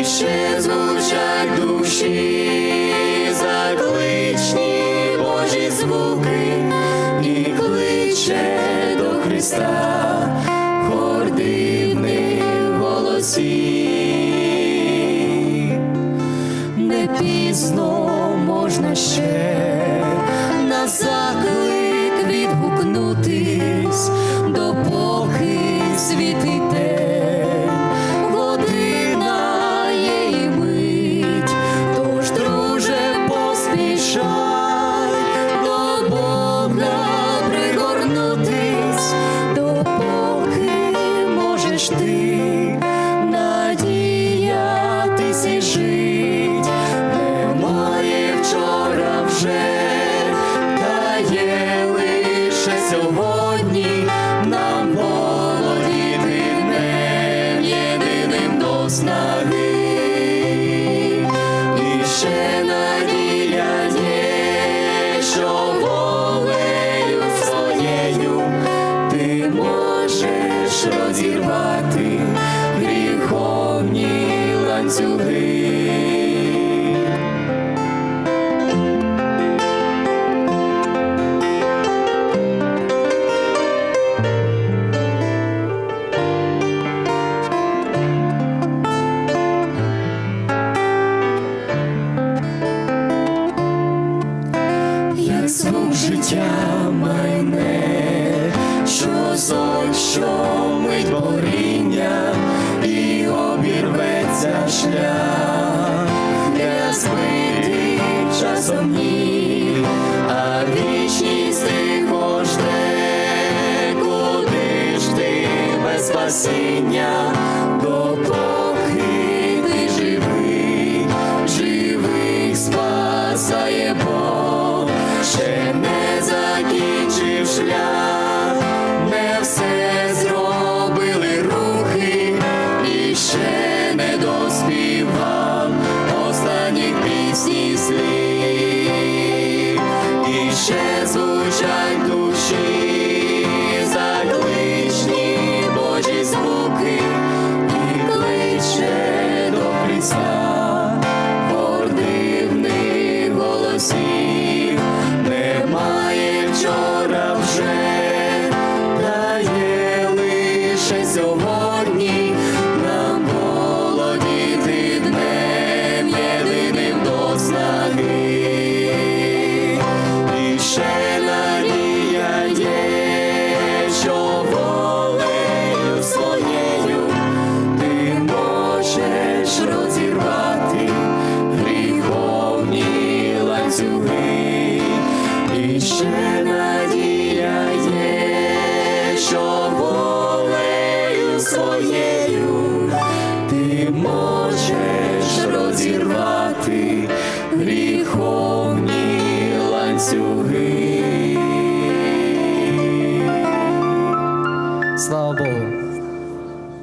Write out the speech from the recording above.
і ще душі, закличні Божі звуки, і кличе до Христа хор дивних голосів, не пізно можна ще. снаги, і ще що волею своєю ти можеш розірвати гріховні ланцюги. життя майне, що зой, що мить боріння і обірветься шлях. share.